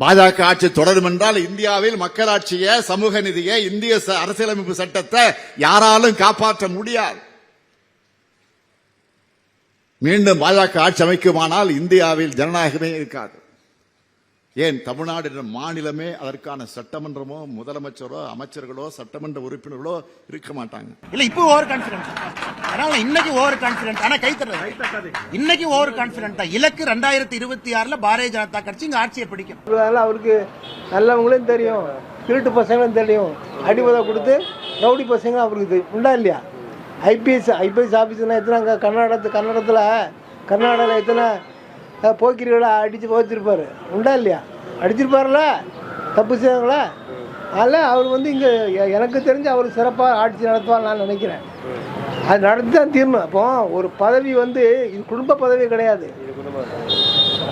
பாஜக ஆட்சி தொடரும் என்றால் இந்தியாவில் மக்களாட்சியை சமூக நிதியை இந்திய ச- அரசியலமைப்பு சட்டத்தை யாராலும் காப்பாற்ற முடியாது. மீண்டும் பாஜக ஆட்சி அமைக்குமானால் இந்தியாவில் ஜனநாயகமே இருக்காது. ஏன் தமிழ்நாடு என்ற மாநிலமே அதற்கான சட்டமன்றமோ முதலமைச்சரோ அமைச்சர்களோ சட்டமன்ற உறுப்பினர்களோ இருக்க மாட்டாங்க. இல்ல இப்போ ஓவர் கான்பிடன்ஸ் அதனால இன்னைக்கு ஓவர் கான்பிடன்ட் ஆனா கை தட்டுறது இன்னைக்கு ஓவர் கான்பிடன்ட் தான். இலக்கு ரெண்டாயிரத்தி இருபத்தி ஆறுல பாரதிய ஜனதா கட்சி இங்க ஆட்சியை பிடிக்கும். அவருக்கு நல்லவங்களும் தெரியும். திருட்டு பசங்களும் தெரியும். அடிபதை கொடுத்து ரவுடி பசங்க அவருக்கு உண்டா இல்லையா? ஐபிஎஸ் ஐபிஎஸ் ஆஃபீஸ்னா எத்தனை அங்கே கர்நாடகத்து கன்னடத்தில் கர்நாடகாவில் எத்தனை அஹ், போக்கிரிகளை அடித்து போச்சிருப்பார் உண்டா இல்லையா? அடிச்சிருப்பார்ல? தப்பு செய்வாங்களா? அதனால் அவர் வந்து இங்கே எனக்கு தெரிஞ்சு அவர் சிறப்பாக ஆட்சி நடத்துவார் நான் நினைக்கிறேன். அது நடந்து தான் தீரணும். அப்போ ஒரு பதவி வந்து இது குடும்ப பதவி கிடையாது.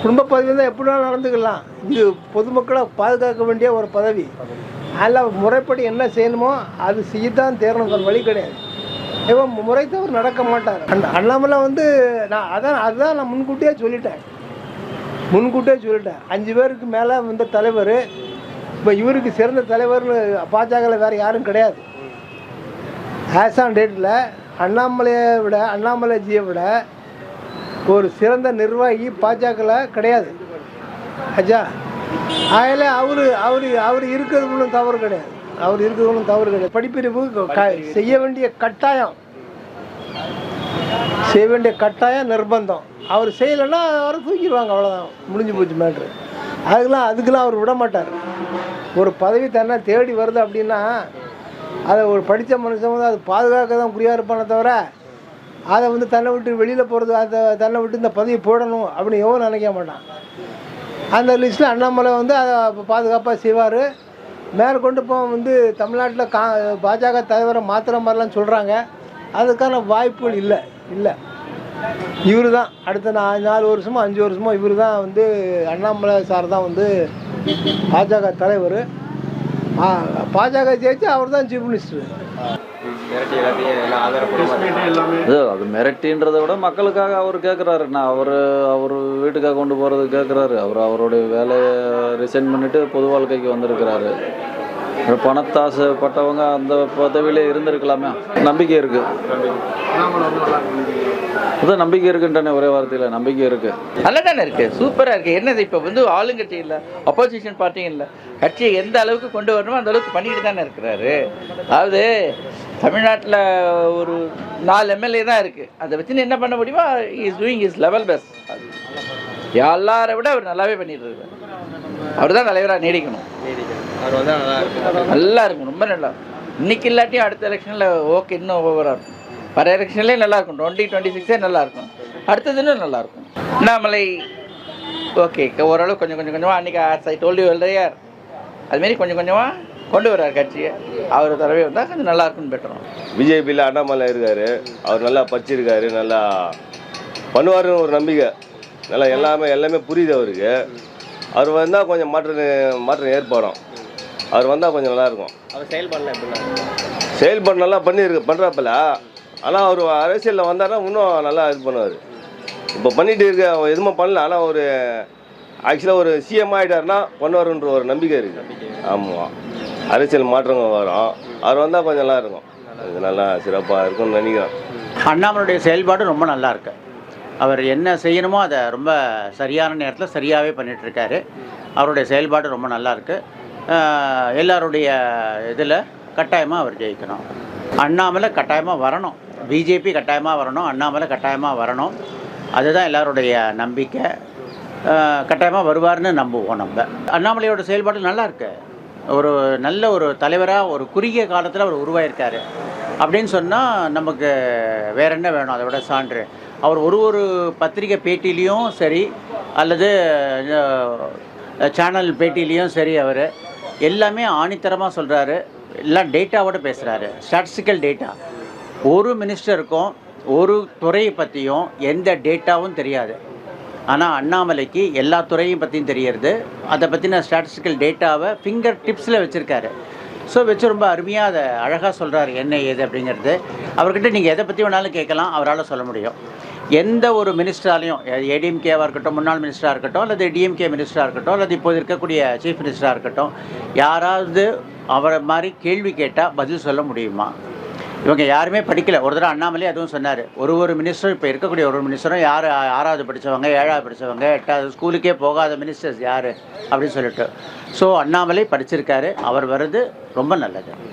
குடும்ப பதவி தான் எப்படினா நடந்துக்கலாம். இது பொதுமக்களை பாதுகாக்க வேண்டிய ஒரு பதவி. அதில் முறைப்படி என்ன செய்யணுமோ அது செய்யத்தான் தேரணும். வேறு வழி கிடையாது. இவன் முறை தவறு நடக்க மாட்டார். அண்ணாமலை வந்து நான் அதான் அதுதான் நான் முன்கூட்டியே சொல்லிட்டேன். முன்கூட்டியே சொல்லிட்டேன். அஞ்சு பேருக்கு மேலே வந்த தலைவர் இப்போ இவருக்கு சிறந்த தலைவர்னு பாஜகவில் வேறு யாரும் கிடையாது. ஆஸ் ஆன் டேட்டில் அண்ணாமலையை விட அண்ணாமலைஜியை விட ஒரு சிறந்த நிர்வாகி பாஜகவில் கிடையாது. அஜா அதில் அவர் அவர் அவர் இருக்கிறது ஒன்றும் தவறு கிடையாது. அவர் இருக்கிறது ஒன்றும் தவறு கிடையாது. படிப்பிரிவு. செய்ய வேண்டிய கட்டாயம். செய்ய வேண்டிய கட்டாயம் நிர்பந்தம். அவர் செய்யலைன்னா அவரை தூக்கிடுவாங்க அவ்வளோதான் முடிஞ்சு போச்சு மேட்ரு அதுக்கெல்லாம் அதுக்கெல்லாம் அவர் விட மாட்டார். ஒரு பதவி தன்னை தேடி வருது அப்படின்னா அதை ஒரு படித்த மனுஷன் வந்து அது பாதுகாக்க தான் குறியாக இருப்பானே தவிர அதை வந்து தன்னை விட்டு வெளியில் போகிறது அதை தன்னை விட்டு இந்த பதவி போடணும் அப்படின்னு எவரும் நினைக்க மாட்டான். அந்த லிஸ்ட்டில் அண்ணாமலை வந்து அதை பாதுகாப்பாக செய்வார். மேற்கொண்டு இப்போ வந்து தமிழ்நாட்டில் கா பாஜக தலைவரை மாத்திர மாதிரிலாம் சொல்கிறாங்க அதுக்கான வாய்ப்புகள் இல்லை. இல்லை. இவர் தான் அடுத்த நா நாலு வருஷமோ அஞ்சு வருஷமோ இவர் தான் வந்து அண்ணாமலை சார் தான் வந்து பாஜக தலைவர். பாஜக ஜெயிச்சு அவர் தான் சீஃப் மினிஸ்டர் அது மிரட்டின்றதை விட மக்களுக்காக அவர் கேட்குறாரு நான் அவர் அவர் வீட்டுக்காக கொண்டு போகிறது கேட்குறாரு அவர் அவருடைய வேலையை ரிசைன் பண்ணிட்டு பொது வாழ்க்கைக்கு வந்திருக்கிறாரு. பணத்தாசைப்பட்டவங்க அந்த பதவியிலே இருந்திருக்கலாமே. நம்பிக்கை இருக்குது அதான் நம்பிக்கை இருக்குன்றானே ஒரே வார்த்தையில் நம்பிக்கை இருக்கு. நல்லா தானே இருக்கு சூப்பராக இருக்கு. என்னது இப்போ வந்து ஆளுங்கட்சி இல்லை அப்போசிஷன் பார்ட்டியும் இல்லை. கட்சியை எந்த அளவுக்கு கொண்டு வரணுமோ அந்த அளவுக்கு பண்ணிட்டு தானே இருக்கிறாரு. அதாவது தமிழ்நாட்டில் ஒரு நாலு எம்எல்ஏ தான் இருக்குது அதை வச்சு என்ன பண்ண முடியுமோ is doing is level best எல்லாரை விட அவர் நல்லாவே பண்ணிட்டு இருக்காரு. அவர் தான் தலைவராக நீடிக்கணும். அவர் நல்லா இருக்கும் ரொம்ப நல்லா இன்னைக்கு இல்லாட்டியும் அடுத்த எலெக்ஷனில் ஓகே இன்னும் ஓவராக இருக்கும். வர எலெக்ஷன்லேயே நல்லா இருக்கும். டுவெண்ட்டி டுவெண்ட்டி சிக்ஸே நல்லா இருக்கும். அடுத்தது இன்னும் நல்லா இருக்கும். அண்ணாமலை ஓகே ஓரளவு கொஞ்சம் கொஞ்சம் கொஞ்சமாக அன்றைக்கி ஆஸ் ஐ டோல்டு வெள்ளையார் அதுமாரி கொஞ்சம் கொஞ்சமாக கொண்டு வர்றார் கட்சியை. அவர் தடவை வந்தால் கொஞ்சம் நல்லா இருக்கும்னு பெற்றோம். பிஜேபியில் அண்ணாமலை இருக்கார். அவர் நல்லா பச்சிருக்காரு நல்லா பண்ணுவாருன்னு ஒரு நம்பிக்கை. நல்லா எல்லாமே எல்லாமே புரியுது அவருக்கு. அவர் வந்தால் கொஞ்சம் மாற்றம் மாற்றம் ஏற்படும். அவர் வந்தால் கொஞ்சம் நல்லா இருக்கும் அவர் செயல்பாடுல செயல்பாடு நல்லா பண்ணியிருக்கு பண்ணுறாப்பில் ஆனால் அவர் அரசியலில் வந்தாருன்னா இன்னும் நல்லா இது பண்ணுவார். இப்போ பண்ணிட்டு இருக்க அவர் எதுவுமே பண்ணல. ஆனால் ஒரு ஆக்சுவலாக ஒரு சிஎம் ஆகிட்டாருன்னா பண்ணுவாருன்ற ஒரு நம்பிக்கை இருக்குது ஆமாம் அரசியல் மாற்றங்கள் வரும். அவர் வந்தால் கொஞ்சம் நல்லா இருக்கும் இது நல்லா சிறப்பாக இருக்கும்னு நினைக்கிறேன். அண்ணாமலையுடைய செயல்பாடு ரொம்ப நல்லா இருக்கு. அவர் என்ன செய்யணுமோ அதை ரொம்ப சரியான நேரத்தில் சரியாகவே பண்ணிகிட்ருக்காரு அவருடைய செயல்பாடு ரொம்ப நல்லாயிருக்கு எல்லாருடைய இதில் கட்டாயமாக அவர் ஜெயிக்கணும். அண்ணாமலை கட்டாயமாக வரணும். பிஜேபி கட்டாயமாக வரணும் அண்ணாமலை கட்டாயமாக வரணும். அதுதான் எல்லாருடைய நம்பிக்கை. கட்டாயமாக வருவார்னு நம்புவோம் நம்ம. அண்ணாமலையோட செயல்பாடு நல்லா இருக்கு. ஒரு நல்ல ஒரு தலைவராக ஒரு குறுகிய காலத்தில் அவர் உருவாயிருக்காரு. அப்படின்னு சொன்னால் நமக்கு வேற என்ன வேணும்? அதை விட சான்று. அவர் ஒரு ஒரு பத்திரிகை பேட்டிலையும் சரி அல்லது சேனல் பேட்டிலையும் சரி அவர். எல்லாமே ஆணித்தரமாக சொல்கிறாரு எல்லாம் டேட்டாவோட பேசுகிறாரு ஸ்டாட்டிஸ்டிக்கல் டேட்டா ஒரு மினிஸ்டருக்கும் ஒரு துறையை பற்றியும் எந்த டேட்டாவும் தெரியாது. ஆனால் அண்ணாமலைக்கு எல்லா துறையும் பற்றியும் தெரியறது. அதை பற்றின ஸ்டாட்டிஸ்டிக்கல் டேட்டாவை ஃபிங்கர் டிப்ஸில் வச்சுருக்காரு. ஸோ வச்சு ரொம்ப அருமையாக அதை அழகாக சொல்கிறாரு என்ன ஏது அப்படிங்கிறது. அவர்கிட்ட நீங்கள் எதை பற்றி வேணாலும் கேட்கலாம். அவரால் சொல்ல முடியும். எந்த ஒரு மினிஸ்டராலையும் ஏடிஎம்கேவாக இருக்கட்டும் முன்னாள் மினிஸ்டராக இருக்கட்டும் அல்லது டிஎம்கே மினிஸ்டராக இருக்கட்டும் அல்லது இப்போது இருக்கக்கூடிய சீஃப் மினிஸ்டராக இருக்கட்டும் யாராவது அவரை மாதிரி கேள்வி கேட்டால் பதில் சொல்ல முடியுமா? இவங்க யாருமே படிக்கல. ஒரு தடவை அண்ணாமலே அதுவும் சொன்னார். ஒரு ஒரு மினிஸ்டரும் இப்போ இருக்கக்கூடிய ஒரு ஒரு மினிஸ்டரும் யார் ஆறாவது படித்தவங்க ஏழாவது படித்தவங்க எட்டாவது ஸ்கூலுக்கே போகாத மினிஸ்டர்ஸ் யார்? அப்படின்னு சொல்லிட்டு. ஸோ அண்ணாமலை படிச்சிருக்காரு. அவர் வர்றது ரொம்ப நல்லது.